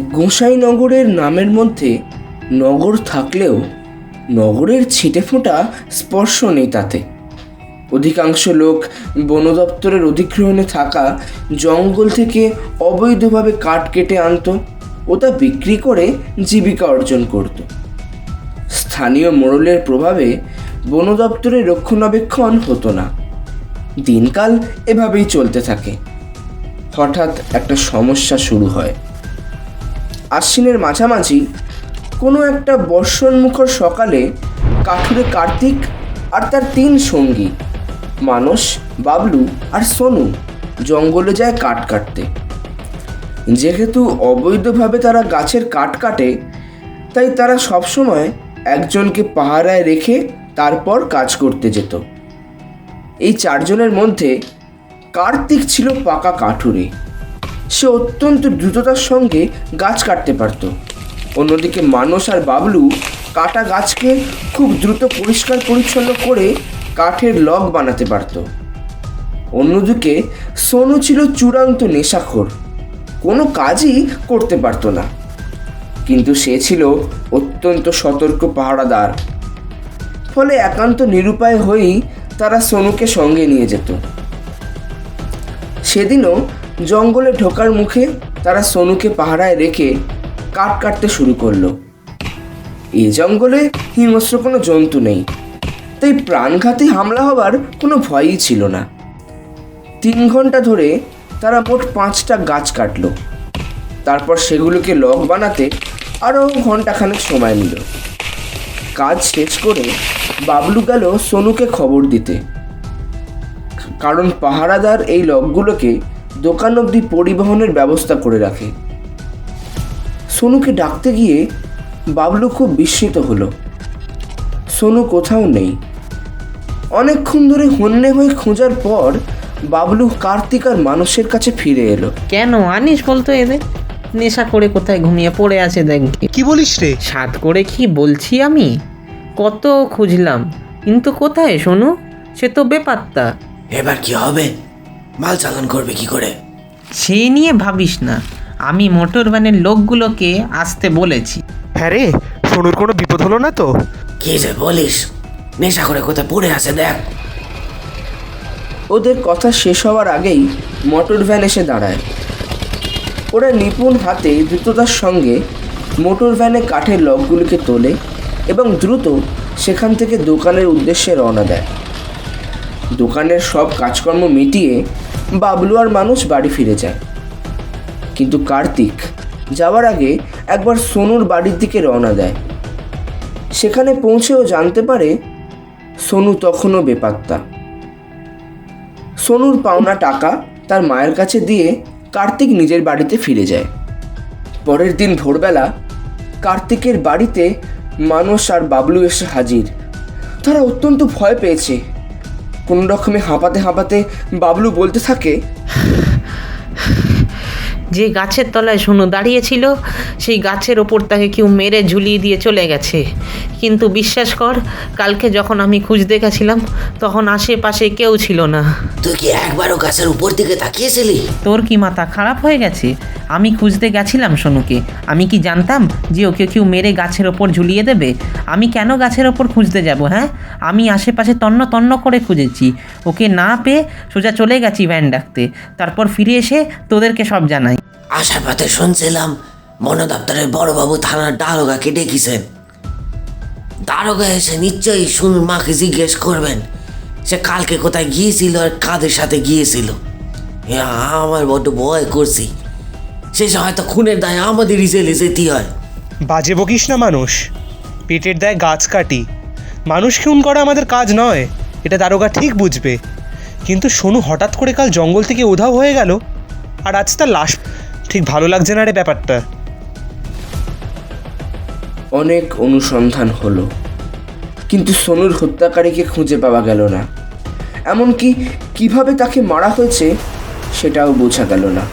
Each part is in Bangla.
গোসাইনগরের নামের মধ্যে নগর থাকলেও নগরের ছিটেফোঁটা স্পর্শ নেই তাতে। অধিকাংশ লোক বন দপ্তরের অধিগ্রহণে থাকা জঙ্গল থেকে অবৈধভাবে কাঠ কেটে আনতো ও তা বিক্রি করে জীবিকা অর্জন করত। স্থানীয় মোড়লের প্রভাবে বন দপ্তরের রক্ষণাবেক্ষণ হতো না। দিনকাল এভাবেই চলতে থাকে। হঠাৎ একটা সমস্যা শুরু হয়। আশ্বিনের মাঝামাঝি কোনো একটা বর্ষণমুখর সকালে কাঠুরে কার্তিক আর তার তিন সঙ্গী, মানস, বাবলু আর সোনু জঙ্গলে যায় কাঠ কাটতে। যেহেতু অবৈধভাবে তারা গাছের কাঠ কাটে, তাই তারা সবসময় একজনকে পাহারায় রেখে তারপর কাজ করতে যেত। এই চারজনের মধ্যে কার্তিক ছিল পাকা কাঠুরে। সে অত্যন্ত দ্রুততার সঙ্গে গাছ কাটতে পারত। অন্যদিকে মানস আর বাবলু কাটা গাছকে খুব দ্রুত পরিষ্কার পরিচ্ছন্ন করে কাঠের লগ বানাতে পারত। অন্যদিকে সোনু ছিল চূড়ান্ত নেশাখোর, কোনো কাজই করতে পারতো না। কিন্তু সে ছিল অত্যন্ত সতর্ক পাহারাদার। ফলে একান্ত নিরুপায় হয়েই তারা সোনুকে সঙ্গে নিয়ে যেত। সেদিনও জঙ্গলে ঢোকার মুখে তারা সোনুকে পাহারায় রেখে কাঠ কাটতে শুরু করল। এই জঙ্গলে হিংস্র কোনো জন্তু নেই। তাই প্রাণঘাতী হামলা হবার কোনো ভয়ই ছিল না। তিন ঘণ্টা ধরে তারা মোট পাঁচটা গাছ কাটলো। তারপর সেগুলোকে লগ বানাতে আরও ঘন্টাখানেক সময় নিল। কাজ শেষ করে বাবলু গেল সোনুকে খবর দিতে। কারণ পাহারাদার এই লগগুলোকে দোকান অবধি পরিবহনের ব্যবস্থা করে রাখে। সোনুকে ডাকতে গিয়ে বাবলু খুব বিস্মিত হলো। সোনু কোথাও নেই। অনেকক্ষণ ধরে হন্যে হয়ে খোঁজার পর বাবলু কার্তিক আর মানুষের কাছে ফিরে এলো। কেন আনিস বলতো এদের? নেশা করে কোথায় ঘুমিয়ে পড়ে আছে দেখবি কি বলিস রে? সাত করে কি বলছি আমি? কত খুঁজলাম। কিন্তু কোথায় শোনু সে তো বেপাত্তা। এবার কি হবে? মাল চালান করবে কি করে? সে নিয়ে ভাবিস না। আমি মোটর ভ্যানের লোকগুলোকে আসতে বলেছি। হ্যাঁ রে সোনুর কোনো বিপদ হলো না তো? কি যে বলিস? নেশা করে কোথায় পড়ে আছে দেখ। ওদের কথা শেষ হওয়ার আগেই মোটর ভ্যান এসে দাঁড়ায়। ওরা নিপুণ হাতে দ্রুততার সঙ্গে মোটর ভ্যানে কাঠের লগগুলিকে তোলে এবং দ্রুত সেখান থেকে দোকানের উদ্দেশ্যে রওনা দেয়। দোকানের সব কাজকর্ম মিটিয়ে বাবলু আর মানুষ বাড়ি ফিরে যায়। কিন্তু কার্তিক যাওয়ার আগে একবার সোনুর বাড়ির দিকে রওনা দেয়। সেখানে পৌঁছেও জানতে পারে সোনু তখনও বেপাত্তা। সোনুর পাওনা টাকা তার মায়ের কাছে দিয়ে কার্তিক নিজের বাড়িতে ফিরে যায়। পরের দিন ভোরবেলা কার্তিকের বাড়িতে মানস আর বাবলু এসে হাজির। তারা অত্যন্ত ভয় পেয়েছে। কোনো রকমে হাঁপাতে হাঁপাতে বাবলু বলতে থাকে যে গাছের তলায় শোনো দাঁড়িয়েছিল সেই গাছের ওপর তাকে কেউ মেরে ঝুলিয়ে দিয়ে চলে গেছে। কিন্তু বিশ্বাস কর কালকে যখন আমি খুঁজতে গেছিলাম তখন আশেপাশে কেউ ছিল না। তুই কি একবারও গাছের উপর দিকে তাকিয়েছিলি? তোর কি মাথা খারাপ হয়ে গেছে? আমি খুঁজতে গেছিলাম সোনুকে। আমি কি জানতাম যে ওকে কেউ মেরে গাছের ওপর ঝুলিয়ে দেবে? আমি কেন গাছের ওপর খুঁজতে যাব হ্যাঁ? আমি আশেপাশে তন্ন তন্ন করে খুঁজেছি। ওকে না পেয়ে সোজা চলে গেছি ভ্যান ডাকতে। তারপর ফিরে এসে তোদেরকে সব জানাই। আসার পথে শুনছিলাম বন দপ্তরের বড়বাবু থানার দারোগাকে ডেকেছেন। দারোগা এসে নিশ্চয়ই সুনুর মাকে জিজ্ঞেস করবেন সে কালকে কোথায় গিয়েছিল আর কাদের সাথে গিয়েছিল। আমার বড্ড ভয় করছি। শেষে হয়তো খুনের দায় আমাদেরই জেলে যেতে হয়। বাজে বকিস না মানুষ। পেটের দায় গাছ কাটি। মানুষ খুন করা আমাদের কাজ নয়, এটা দারোগা ঠিক বুঝবে। কিন্তু সোনু হঠাৎ করে কাল জঙ্গল থেকে উধাও হয়ে গেল, আর আজ তার লাশ ঠিক ভালো লাগছে না রে ব্যাপারটা? অনেক অনুসন্ধান হলো, কিন্তু সোনুর হত্যাকারীকে খুঁজে পাওয়া গেল না। এমনকি কীভাবে তাকে মারা হয়েছে সেটাও বোঝা গেল না।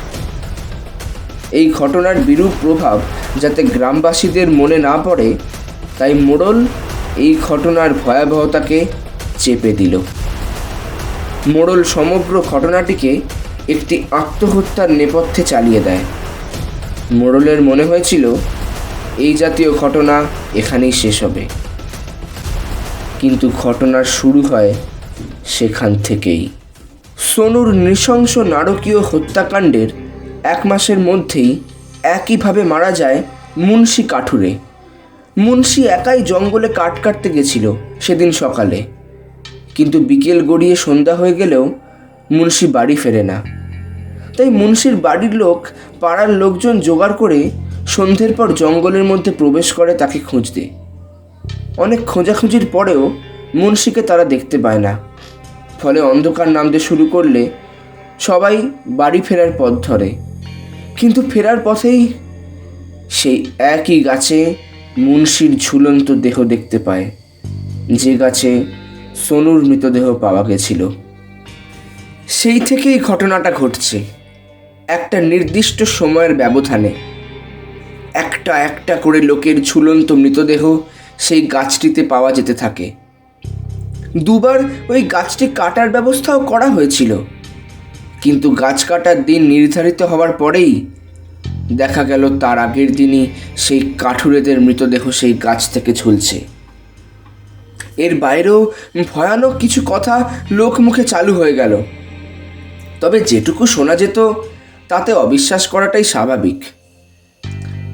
এই ঘটনার বিরূপ প্রভাব যাতে গ্রামবাসীদের মনে না পড়ে, তাই মোড়ল এই ঘটনার ভয়াবহতাকে চেপে দিল। মোড়ল সমগ্র ঘটনাটিকে একটি আত্মহত্যার নেপথ্যে চালিয়ে দেয়। মোড়লের মনে হয়েছিল, এই জাতীয় ঘটনা এখানেই শেষ হবে। কিন্তু ঘটনার শুরু হয় সেখান থেকেই। সোনুর নৃশংস নারকীয় হত্যাকাণ্ডের এক মাসের মধ্যেই একইভাবে মারা যায় মুন্সি কাঠুরে। মুন্সি একাই জঙ্গলে কাঠ কাটতে গেছিল সেদিন সকালে। কিন্তু বিকেল গড়িয়ে সন্ধ্যা হয়ে গেলেও মুন্সি বাড়ি ফেরে না। তাই মুন্সির বাড়ির লোক, পাড়ার লোকজন জোগাড় করে সন্ধ্যের পর জঙ্গলের মধ্যে প্রবেশ করে তাকে খুঁজতে। অনেক খোঁজাখুঁজির পরেও মুন্সিকে তারা দেখতে পায় না। ফলে অন্ধকার নামতে শুরু করলে সবাই বাড়ি ফেরার পথ ধরে। কিন্তু ফেরার পথেই সেই একই গাছে মুন্সির ঝুলন্ত দেহ দেখতে পায়। যে গাছে সোনুর মৃতদেহ পাওয়া গেছিল। সেই থেকেই ঘটনাটা ঘটছে। একটা নির্দিষ্ট সময়ের ব্যবধানে একটা একটা করে লোকের ঝুলন্ত মৃতদেহ সেই গাছটিতে পাওয়া যেতে থাকে। দুবার ওই গাছটি কাটার ব্যবস্থাও করা হয়েছিল। কিন্তু গাছ কাটার দিন নির্ধারিত হওয়ার পরেই দেখা গেল তার আগের দিনই সেই কাঠুরেদের মৃতদেহ সেই গাছ থেকে ঝুলছে। এর বাইরেও ভয়ানক কিছু কথা লোক মুখে চালু হয়ে গেল। তবে যেটুকু শোনা যেত তাতে অবিশ্বাস করাটাই স্বাভাবিক।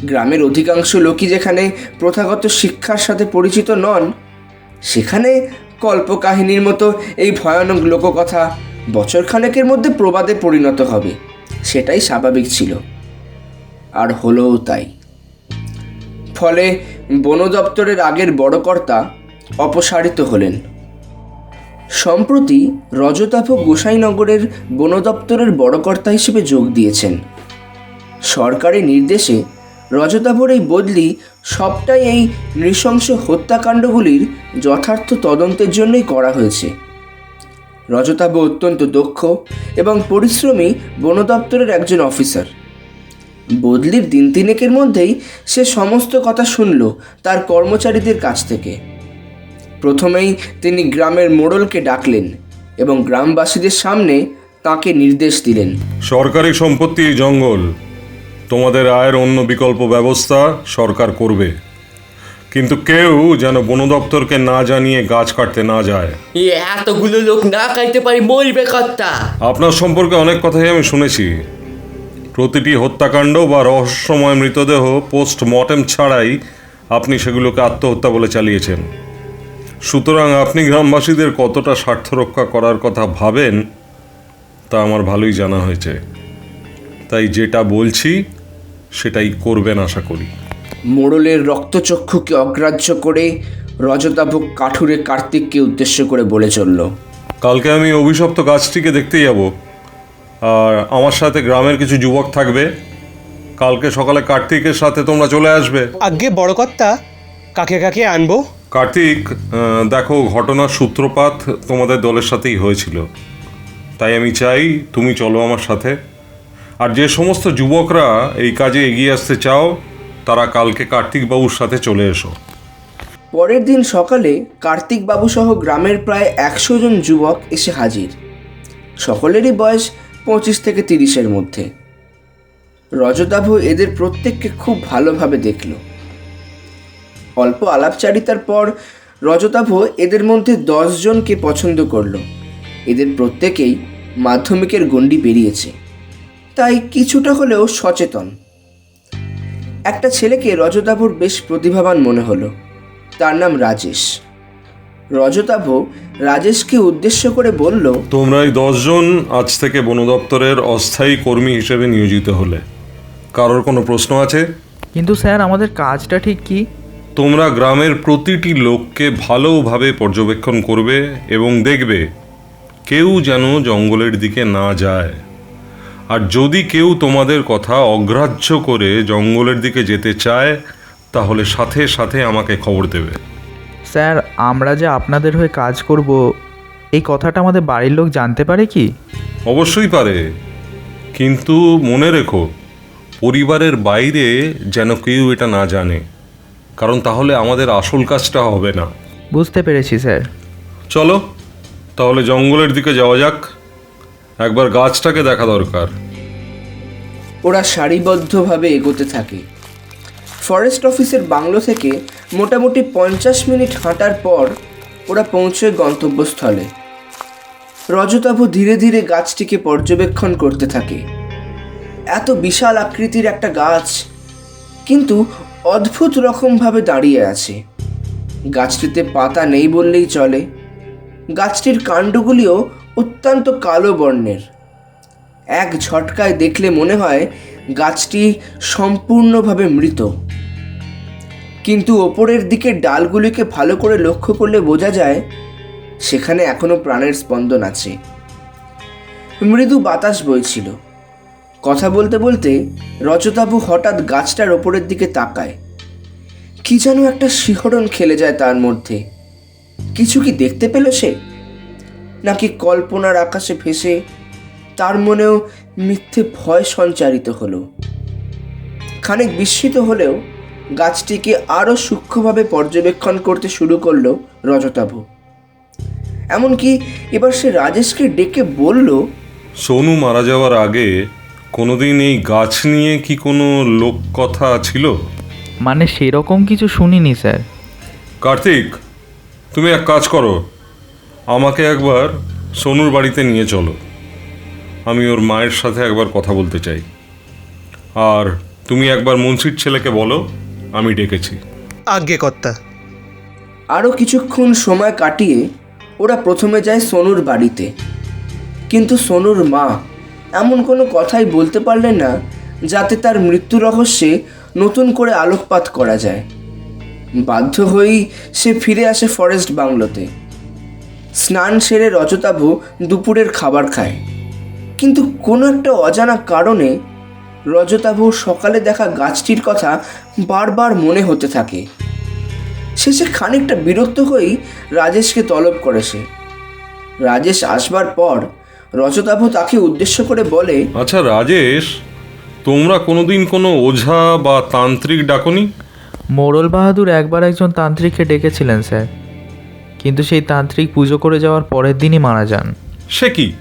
গ্রামের অধিকাংশ লোকই যেখানে প্রথাগত শিক্ষার সাথে পরিচিত নন, সেখানে কল্পকাহিনীর মতো এই ভয়ানক লোককথা বছরখানেকের মধ্যে প্রবাদে পরিণত হবে, সেটাই স্বাভাবিক ছিল। আর হলোও তাই। ফলে বন দপ্তরের আগের বড় কর্তা অপসারিত হলেন। সম্প্রতি রজতাভ গোসাইনগরের বন দপ্তরের বড় কর্তা হিসেবে যোগ দিয়েছেন। সরকারি নির্দেশে রজতাভর এই বদলি সবটাই এই নৃশংস হত্যাকাণ্ডগুলির যথার্থ তদন্তের জন্যই করা হয়েছে। রজতাভ অত্যন্ত দক্ষ এবং পরিশ্রমী বন দপ্তরের একজন অফিসার। বদলির দিন তিনেকের মধ্যেই সে সমস্ত কথা শুনল তার কর্মচারীদের কাছ থেকে। প্রথমেই তিনি গ্রামের মোড়লকে ডাকলেন এবং গ্রামবাসীদের সামনে তাকে নির্দেশ দিলেন। সরকারি সম্পত্তি এই জঙ্গল। তোমাদের আয়ের অন্য বিকল্প ব্যবস্থা সরকার করবে। কিন্তু কেউ যেন বন দপ্তরকে না জানিয়ে গাছ কাটতে না যায়। এতগুলো লোক না খাইতে পারি মরবে কর্তা। আপনার সম্পর্কে অনেক কথাই আমি শুনেছি। প্রতিটি হত্যাকাণ্ড বা রহস্যময় মৃতদেহ পোস্ট মর্টেম ছাড়াই আপনি সেগুলোকে আত্মহত্যা বলে চালিয়েছেন। সুতরাং আপনি গ্রামবাসীদের কতটা স্বার্থ রক্ষা করার কথা ভাবেন তা আমার ভালোই জানা হয়েছে। তাই যেটা বলছি সেটাই করবেন আশা করি। মোড়লের রক্তচক্ষুকে অগ্রাহ্য করে রজতাভ কাঠুরে কার্তিককে উদ্দেশ্য করে বলে চলল। কালকে আমি অভিশপ্ত গাছটিকে দেখতে যাব। আর আমার সাথে গ্রামের কিছু যুবক থাকবে। কালকে সকালে কার্তিকের সাথে তোমরা চলে আসবে। আগে বড় কর্তা কাকে কাকে আনব? কার্তিক দেখো ঘটনার সূত্রপাত তোমাদের দলের সাথেই হয়েছিল। তাই আমি চাই তুমি চলো আমার সাথে। আর যে সমস্ত যুবকরা এই কাজে এগিয়ে আসতে চাও, তারা কালকে কার্তিক বাবুর সাথে চলে এসো। পরের দিন সকালে কার্তিক বাবু সহ গ্রামের প্রায় একশো জন যুবক এসে হাজির। সকলেরই বয়স পঁচিশ থেকে তিরিশের মধ্যে। রজতাভ এদের প্রত্যেককে খুব ভালোভাবে দেখল। অল্প আলাপচারিতার পর রজতাভ এদের মধ্যে দশ জনকে পছন্দ করল। এদের প্রত্যেকেই মাধ্যমিকের গণ্ডি পেরিয়েছে। তাই কিছুটা হলেও সচেতন। একটা ছেলেকে রজতাভর বেশ প্রতিভাবান মনে হলো। তার নাম রাজেশ। রজতাভ রাজেশকে উদ্দেশ্য করে বলল তোমরা এই দশজন আজ থেকে বন দপ্তরের অস্থায়ী কর্মী হিসেবে নিয়োজিত হলে। কারোর কোনো প্রশ্ন আছে? কিন্তু স্যার আমাদের কাজটা ঠিক কি? তোমরা গ্রামের প্রতিটি লোককে ভালোভাবে পর্যবেক্ষণ করবে এবং দেখবে কেউ যেন জঙ্গলের দিকে না যায়। আর যদি কেউ তোমাদের কথা অগ্রাহ্য করে জঙ্গলের দিকে যেতে চায় তাহলে সাথে সাথে আমাকে খবর দেবে। স্যার আমরা যে আপনাদের হয়ে কাজ করব এই কথাটা আমাদের বাড়ির লোক জানতে পারে কি? অবশ্যই পারে। কিন্তু মনে রেখো পরিবারের বাইরে যেন কেউ এটা না জানে। কারণ তাহলে আমাদের আসল কাজটা হবে না। বুঝতে পেরেছি স্যার। চলো তাহলে জঙ্গলের দিকে যাওয়া যাক। একবার গাছটাকে দেখা দরকার। ওরা সারিবদ্ধভাবে এগোতে থাকে। ফরেস্ট অফিসের বাংলো থেকে মোটামুটি পঞ্চাশ মিনিট হাঁটার পর ওরা পৌঁছয় গন্তব্যস্থলে। রজতাভ ধীরে ধীরে গাছটিকে পর্যবেক্ষণ করতে থাকে। এত বিশাল আকৃতির একটা গাছ। কিন্তু অদ্ভুত রকমভাবে দাঁড়িয়ে আছে। গাছটিতে পাতা নেই বললেই চলে। গাছটির কাণ্ডগুলিও অত্যন্ত কালো বর্ণের। এক ঝটকায় দেখলে মনে হয় গাছটি সম্পূর্ণভাবে মৃত। কিন্তু ওপরের দিকে ডালগুলিকে ভালো করে লক্ষ্য করলে বোঝা যায়, সেখানে এখনও প্রাণের স্পন্দন আছে। মৃদু বাতাস বইছিল। কথা বলতে বলতে রজতাবু হঠাৎ গাছটার ওপরের দিকে তাকায়। কি যেন একটা শিহরণ খেলে যায় তার মধ্যে। কিছু কি দেখতে পেল সে? নাকি কল্পনার আকাশে ভেসে তার মনেও মিথ্যে ভয় সঞ্চারিত হলো। খানিক বিস্মিত হলেও গাছটিকে আরও সূক্ষ্মভাবে পর্যবেক্ষণ করতে শুরু করল রজতাভু এমনকি এবার সে রাজেশকে ডেকে বলল, সোনু মারা যাওয়ার আগে কোনোদিন এই গাছ নিয়ে কি কোনো লোক কথা ছিল? মানে সেরকম কিছু শুনিনি স্যার। কার্তিক তুমি এক কাজ করো। আমাকে একবার সোনুর বাড়িতে নিয়ে চলো। আমি ওর মায়ের সাথে একবার কথা বলতে চাই। আর তুমি একবার মুন্সির ছেলেকে বলো আমি ডেকেছি। আজ্ঞে কর্তা আরও কিছুক্ষণ সময় কাটিয়ে ওরা প্রথমে যায় সোনুর বাড়িতে। কিন্তু সোনুর মা এমন কোনো কথাই বলতে পারলেন না, যাতে তার মৃত্যু রহস্যে নতুন করে আলোকপাত করা যায়। বাধ্য হয়েই সে ফিরে আসে ফরেস্ট বাংলোতে। স্নান সেরে রজতাভু দুপুরের খাবার খায়। কিন্তু কোনো একটা অজানা কারণে রজতাভু সকালে দেখা গাছটির কথা বারবার মনে হতে থাকে। শেষে খানিকটা বিরক্ত হয়েই রাজেশকে তলব করে সে। রাজেশ আসবার পর রজতাভ তাকে উদ্দেশ্য করে বলে আচ্ছা রাজেশ তোমরা কোনোদিন কোনো ওঝা বা তান্ত্রিক ডাকনি? মোড়ল বাহাদুর একবার একজন তান্ত্রিককে ডেকেছিলেন স্যার। কিন্তু সেই তান্ত্রিক পুজো করে যাওয়ার পরের দিনই মারা যান। সে কি?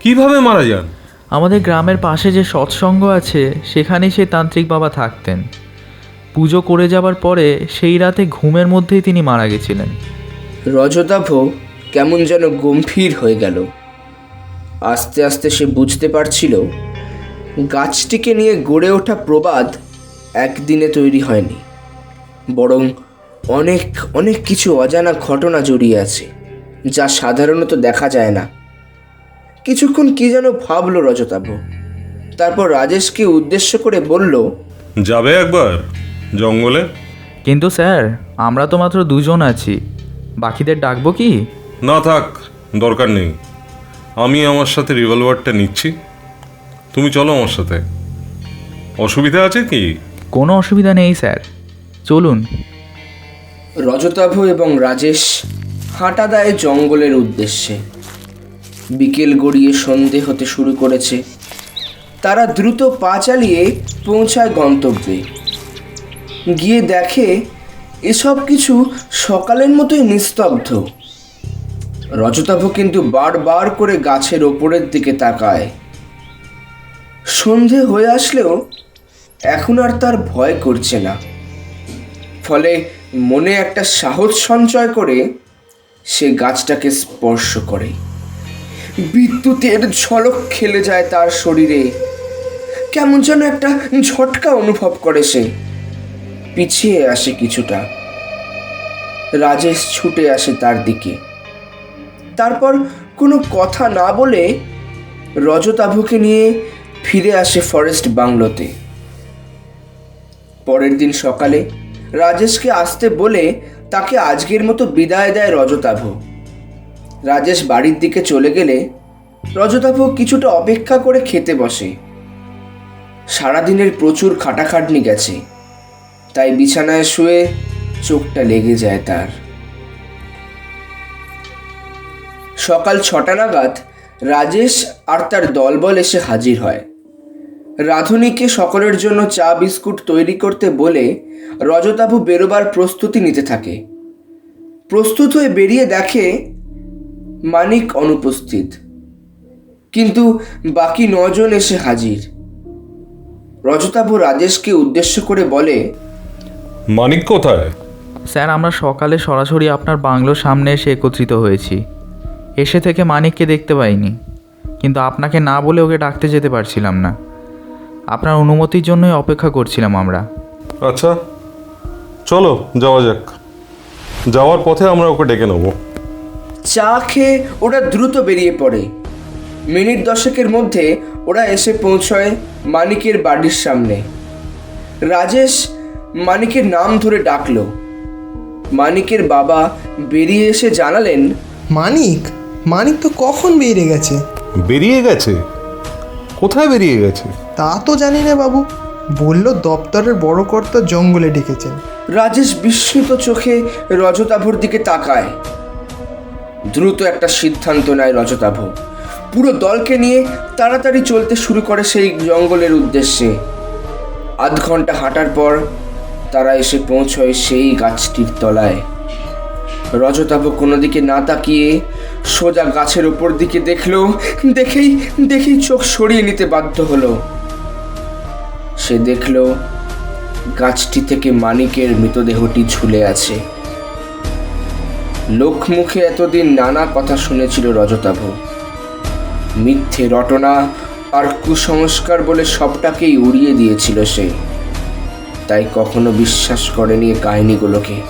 কীভাবে মারা যান? আমাদের গ্রামের পাশে যে সৎসঙ্গ আছে সেখানেই সেই তান্ত্রিক বাবা থাকতেন। পুজো করে যাবার পরে সেই রাতে ঘুমের মধ্যেই তিনি মারা গেছিলেন। রজতাভ কেমন যেন গম্ভীর হয়ে গেল। আস্তে আস্তে সে বুঝতে পারছিল গাছটিকে নিয়ে গড়ে ওঠা প্রবাদ একদিনে তৈরি হয়নি বরং অনেক অনেক কিছু অজানা ঘটনা জড়িয়ে আছে যা সাধারণত দেখা যায় না। কিছুক্ষণ কি যেন ভাবলো রজতাভ তারপর রাজেশকে উদ্দেশ্য করে বলল যাবে একবার জঙ্গলে? কিন্তু স্যার আমরা তো মাত্র দুজন আছি বাকিদের ডাকবো কি? না থাক দরকার নেই। আমি আমার সাথে রিভলভারটা নিচ্ছি। তুমি চলো আমার সাথে। অসুবিধা আছে কি? কোনো অসুবিধা নেই স্যার। চলুন। রজতাভ এবং রাজেশ হাঁটা দেয় জঙ্গলের উদ্দেশ্যে। বিকেল গড়িয়ে সন্ধে হতে শুরু করেছে। তারা দ্রুত পা চালিয়ে পৌঁছায় গন্তব্যে। গিয়ে দেখে এসব কিছু সকালের মতোই নিস্তব্ধ। রজতাভ কিন্তু বারবার করে গাছের ওপরের দিকে তাকায়। সন্ধে হয়ে আসলেও এখন আর তার ভয় করছে না। ফলে মনে একটা সাহস সঞ্চয় করে সে গাছটাকে স্পর্শ করে। বিদ্যুতের ঝলক খেলে যায় তার শরীরে। কেমন যেন একটা ঝটকা অনুভব করে সে। পিছিয়ে আসে কিছুটা। রাজেশ ছুটে আসে তার দিকে। তারপর কোনো কথা না বলে রজতাভকে নিয়ে ফিরে আসে ফরেস্ট বাংলোতে। পরের দিন সকালে রাজেশকে আসতে বলে তাকে আজকের মতো বিদায় দেয় রজতাভ। রাজেশ বাড়ির দিকে চলে গেলে রজতাভ কিছুটা অপেক্ষা করে খেতে বসে। সারাদিনের প্রচুর খাটাখাটনি গেছে, তাই বিছানায় শুয়ে চোখটা লেগে যায় তার। সকাল ছটা নাগাদ রাজেশ আর তার দলবল এসে হাজির হয়। রাধুনীকে সকলের জন্য চা বিস্কুট তৈরি করতে বলে রজতাভু বেরোবার প্রস্তুতি নিতে থাকে। প্রস্তুত হয়ে বেরিয়ে দেখে মানিক অনুপস্থিত। কিন্তু বাকি নজন এসে হাজির। রজতাভ রাজেশকে উদ্দেশ্য করে বলে মানিক কোথায়? স্যার আমরা সকালে সরাসরি আপনার বাংলোর সামনে এসে একত্রিত হয়েছি। এসে থেকে মানিককে দেখতে পাইনি। কিন্তু আপনাকে না বলে ওকে ডাকতে যেতে পারছিলাম না। আপনার অনুমতির জন্যই অপেক্ষা করছিলাম আমরা। আচ্ছা চলো যাওয়া যাক। যাওয়ার পথে আমরা ওকে ডেকে নেব। চা খেয়ে ওরা দ্রুত বেরিয়ে পড়ে। মিনিট দশকের মধ্যে ওরা এসে পৌঁছয় মানিকের বাড়ির সামনে। রাজেশ মানিকের নাম ধরে ডাকলো। মানিকের বাবা বেরিয়ে এসে জানালেন মানিক? মানিক তো কখন বেরিয়ে গেছে? বেরিয়ে গেছে? কোথায় বেরিয়ে গেছে? তা তো জানি না বাবু। বলল দপ্তরের বড় কর্তা জঙ্গলে ডেকেছেন। রাজেশ বিস্মিত চোখে রজতাভর দিকে তাকায়। দ্রুত একটা সিদ্ধান্ত নেয় রজতাভ পুরো দলকে নিয়ে তাড়াতাড়ি চলতে শুরু করে সেই জঙ্গলের উদ্দেশ্যে। আধ ঘণ্টা হাঁটার পর তারা এসে পৌঁছয় সেই গাছটির তলায়। রজতাভ কোনো দিকে না তাকিয়ে সোজা গাছের ওপর দিকে দেখল, দেখেই দেখেই চোখ সরিয়ে নিতে বাধ্য হলো। সে দেখল গাছটি থেকে মানিকের মৃতদেহটি ঝুলে আছে। লোকমুখে এতদিন নানা কথা শুনেছিল রজতাভ। মিথ্যে রটনা আর কুসংস্কার বলে সবটাকেই উড়িয়ে দিয়েছিল সে। তাই কখনো বিশ্বাস করেনি কাহিনীগুলোকে।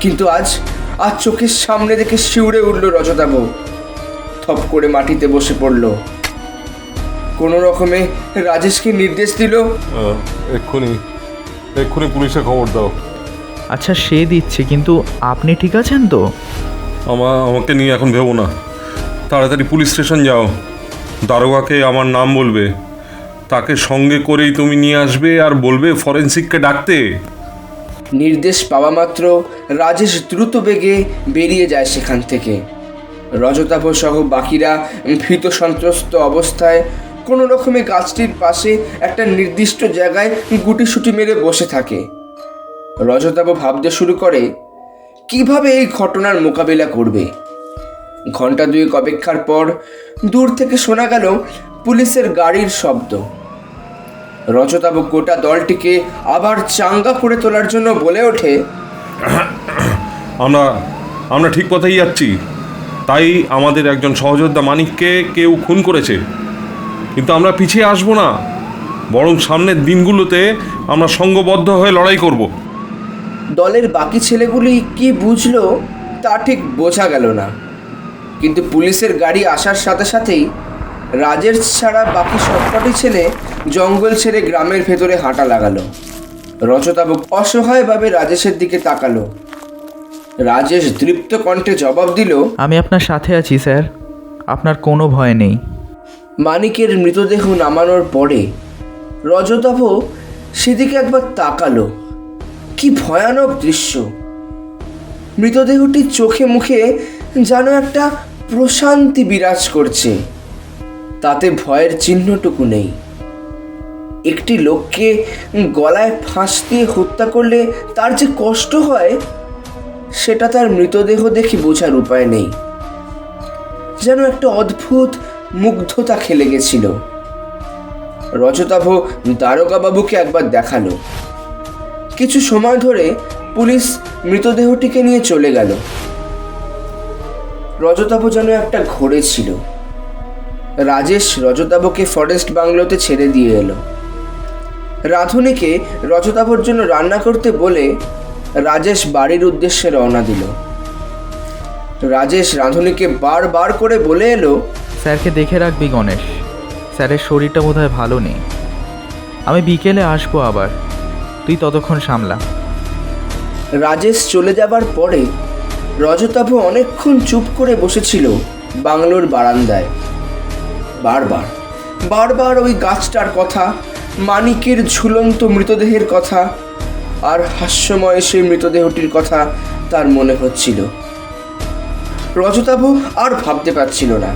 কিন্তু আজ আজ চোখের সামনে দেখে শিউরে উঠল রজতাভ থপ করে মাটিতে বসে পড়ল। কোনো রকমে রাজেশকে নির্দেশ দিল এক্ষুনি এক্ষুনি পুলিশে খবর দাও। আচ্ছা সে দিচ্ছে কিন্তু আপনি ঠিক আছেন তো? আমা আমাকে নিয়ে এখন ভেবো না। তাড়াতাড়ি পুলিশ স্টেশন যাও। দারোগাকে আমার নাম বলবে। তাকে সঙ্গে করেই তুমি নিয়ে আসবে আর বলবে ফরেন্সিককে ডাকতে। নির্দেশ পাওয়া মাত্র রাজেশ দ্রুত বেগে বেরিয়ে যায় সেখান থেকে। রজতাভ সহ বাকিরা ভীত সন্ত্রস্ত অবস্থায় কোনো রকমে গাছটির পাশে একটা নির্দিষ্ট জায়গায় গুটিসুটি মেরে বসে থাকে। রজতাভ ভাবতে শুরু করে, কীভাবে এই ঘটনার মোকাবিলা করবে? ঘণ্টা দুয়েক অপেক্ষার পর দূর থেকে শোনা গেল পুলিশের গাড়ির শব্দ। রজতাভ গোটা দলটিকে আবার চাঙ্গা করে তোলার জন্য বলে ওঠে। আমরা আমরা ঠিক পথেই যাচ্ছি। তাই আমাদের একজন সহযোদ্ধা মানিককে কেউ খুন করেছে। কিন্তু আমরা পিছিয়ে আসব না। বরং সামনের দিনগুলোতে আমরা সঙ্গবদ্ধ হয়ে লড়াই করব। দলের বাকি ছেলেগুলি কি বুঝলো তা ঠিক বোঝা গেল না। কিন্তু পুলিশের গাড়ি আসার সাথে সাথেই রাজেশ ছাড়া বাকি সবকটি ছেলে জঙ্গল ছেড়ে গ্রামের ভেতরে হাঁটা লাগালো। রজতাব অসহায়ভাবে রাজেশের দিকে তাকালো। রাজেশ দৃপ্ত কণ্ঠে জবাব দিল আমি আপনার সাথে আছি স্যার। আপনার কোনো ভয় নেই। মানিকের মৃতদেহ নামানোর পরে রজতাভ সেদিকে একবার তাকালো। কি ভয়ানক দৃশ্য। মৃতদেহটি চোখে মুখে যেন একটা প্রশান্তি বিরাজ করছে। তাতে ভয়ের চিহ্নটুকু নেই। একটি লোককে গলায় ফাঁস দিয়ে হত্যা করলে তার যে কষ্ট হয়, সেটা তার মৃতদেহ দেখে বোঝার উপায় নেই। যেন একটা অদ্ভুত মুগ্ধতা খেলে গেছিল। রজতাভ দারোগা বাবুকে একবার দেখাল। কিছু সময় ধরে পুলিশ মৃতদেহটিকে নিয়ে চলে গেল। রজতাভ যেন একটা ঘোরে ছিল। রাজেশ রজতাভকে ফরেস্ট বাংলোতে ছেড়ে দিয়ে এলো। রাধুনিকে রজতাভর জন্য রান্না করতে বলে রাজেশ বাড়ির উদ্দেশ্যে রওনা দিল। রাজেশ রাঁধুনিকে বারবার করে বলে এলো স্যারকে দেখে রাখবি গণেশ স্যারের শরীরটা বোধহয় ভালো নেই। আমি বিকেলে আসব আবার তুই ততক্ষণ সামলা। রাজেশ চলে যাবার পরে রজতাভ অনেকক্ষণ চুপ করে বসেছিল বাংলোর বারান্দায়। বারবার। বারবার ওই গাছটার কথা, মানিকের ঝুলন্ত মৃতদেহের কথা আর হাস্যময় সেই মৃতদেহটির কথা তার মনে হচ্ছিল। রজতাভ আর ভাবতে পারছিল না।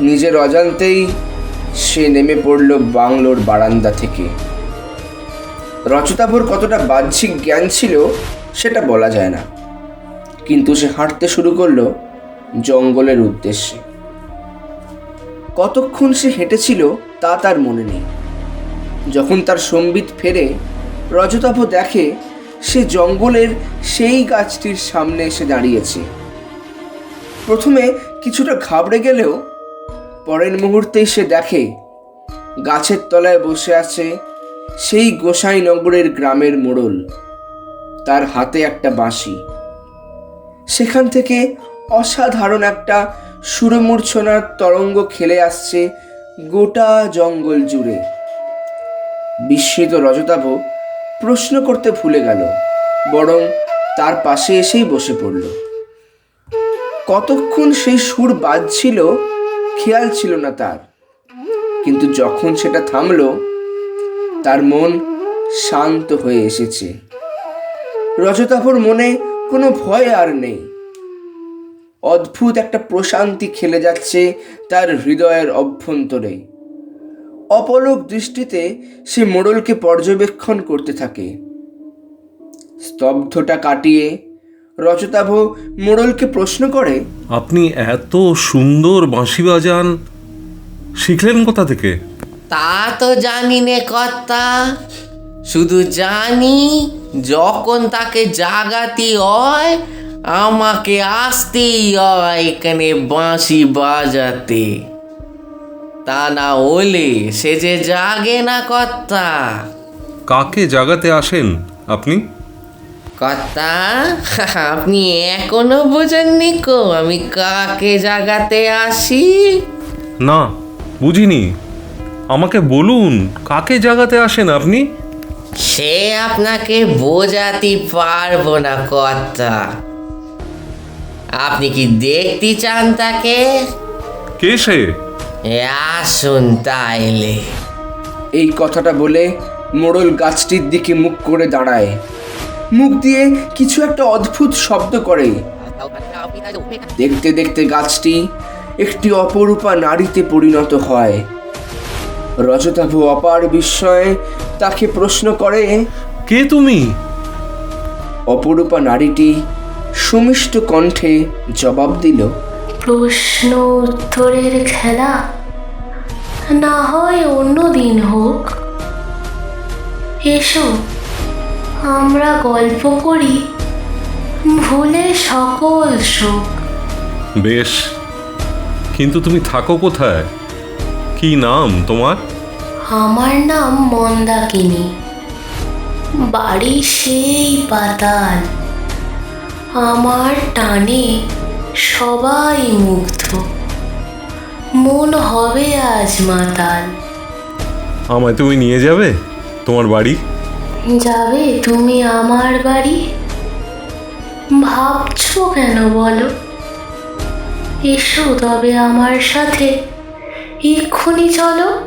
নিজের অজান্তেই সে নেমে পড়ল বাংলোর বারান্দা থেকে। রচতাভর কতটা বাহ্যিক জ্ঞান ছিল সেটা বলা যায় না। কিন্তু সে হাঁটতে শুরু করল জঙ্গলের উদ্দেশ্যে। কতক্ষণ সে হেঁটেছিল তা তার মনে নেই। যখন তার সম্বিত ফেরে রজতাভ দেখে সে জঙ্গলের সেই গাছটির সামনে এসে দাঁড়িয়েছে। প্রথমে কিছুটা ঘাবড়ে গেলেও পরের মুহূর্তেই সে দেখে গাছের তলায় বসে আছে সেই গোসাইনগরের গ্রামের মোড়ল। তার হাতে একটা বাঁশি। সেখান থেকে অসাধারণ একটা সুরমূর্ছনার তরঙ্গ খেলে আসছে গোটা জঙ্গল জুড়ে। বিস্মিত রজতাভ প্রশ্ন করতে ভুলে গেল, বরং তার পাশে এসেই বসে পড়ল। কতক্ষণ সেই সুর বাজছিল খেয়াল ছিল না তার, কিন্তু যখন সেটা থামলো, তার মন শান্ত হয়ে এসেছে। রজতাভর মনে কোনো ভয় আর নেই। অদ্ভুত একটা প্রশান্তি খেলে যাচ্ছে তার হৃদয়ের অভ্যন্তরে। অপলক দৃষ্টিতে সে মোড়লকে পর্যবেক্ষণ করতে থাকে। স্তব্ধটা কাটিয়ে রজতাভ মোড়লকে প্রশ্ন করে আপনি এত সুন্দর বাঁশি বাজান শিখলেন কোথা থেকে? তা তো জানি নে কর্তা শুধু জানি যখন তাকে জাগাতি হয় আমাকে আসতেই হয় এখানে বাঁশি বাজাতে। তা না হলে সে যে জাগে না কর্তা। কাকে জাগাতে আসেন আপনি? কর্তা আপনি এখনও বোঝেননি কো আমি কাকে জাগাতে আসি? না বুঝিনি। আমাকে বলুন কাকে জাগাতে আসেন আপনি? সে আপনাকে বোঝাতে পারব না কর্তা। আপনি কি দেখতে চান তাকে? কে সে? এ আসুন তাইলে। এই কথাটা বলে মোড়ল গাছটির দিকে মুখ করে দাঁড়ায়। মুখ দিয়ে কিছু একটা অদ্ভুত শব্দ করে। দেখতে দেখতে গাছটি একটি অপরূপা নারীতে পরিণত হয়। রজতাভ অপার বিস্ময়ে তাকে প্রশ্ন করে কে তুমি? অপরূপা নারীটি সুমিষ্ট কণ্ঠে জবাব দিল প্রশ্ন উত্তরের খেলা? না হয় অন্য দিন হোক। এসো আমরা গল্প করি। ভুলে সকল শোক। বেশ কিন্তু তুমি থাকো কোথায়? কি নাম তোমার? আমার নাম মন্দাকিনী। বাড়ি সেই পাতাল। আমার টানে সবাই মুগ্ধ। মন হবে আজ মাতাল। আমায় তুমি নিয়ে যাবে? তোমার বাড়ি? যাবে তুমি আমার বাড়ি? ভাবছ কেন বলো? এসো তবে আমার সাথে। এক্ষুনি চলো।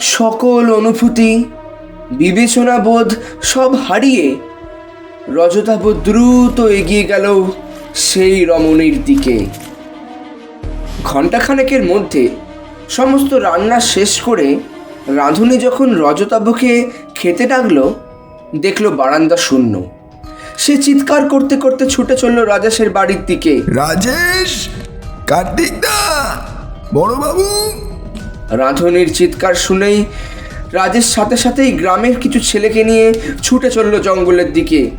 সকল অনুভূতি বিবেচনা বোধ সব হারিয়ে রজতাভ দ্রুত এগিয়ে গেল সেই রমণীর দিকে। ঘণ্টাখানেকের মধ্যে সমস্ত রান্না শেষ করে রাঁধুনি যখন রজতাভকে খেতে ডাকল দেখল বারান্দা শূন্য। সে চিৎকার করতে করতে ছুটে চলল রাজেশের বাড়ির দিকে। রাজেশ কার্তিক দা বড়বাবু। রাঁধুনির চিৎকার শুনেই রাজের সাথে সাথেই গ্রামের কিছু ছেলেকে নিয়ে ছুটে চলল জঙ্গলের দিকে।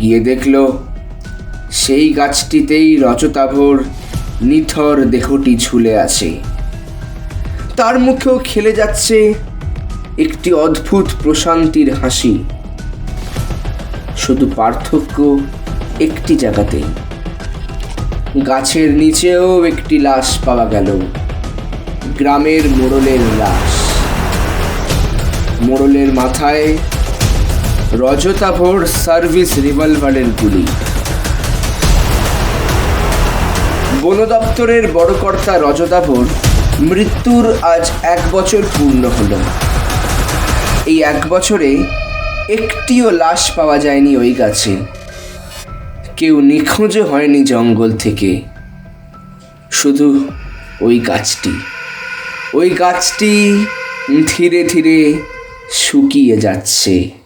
গিয়ে দেখল সেই গাছটিতেই রচতাভর নিথর দেহটি ঝুলে আছে। তার মুখেও খেলে যাচ্ছে একটি অদ্ভুত প্রশান্তির হাসি। শুধু পার্থক্য একটি জায়গাতেই গাছের নিচেও একটি লাশ পাওয়া গেল। গ্রামের মোড়লের লাশ। মোড়লের মাথায় রজতাভর সার্ভিস রিভলভারের গুলি। বন দপ্তরের বড় কর্তা রজতাভর মৃত্যুর আজ এক বছর পূর্ণ হলো। এই এক বছরে একটিও লাশ পাওয়া যায়নি ওই গাছে। কেউ নিখোঁজও হয়নি জঙ্গল থেকে। শুধু ওই গাছটি। ওই গাছটি ধীরে ধীরে শুকিয়ে যাচ্ছে।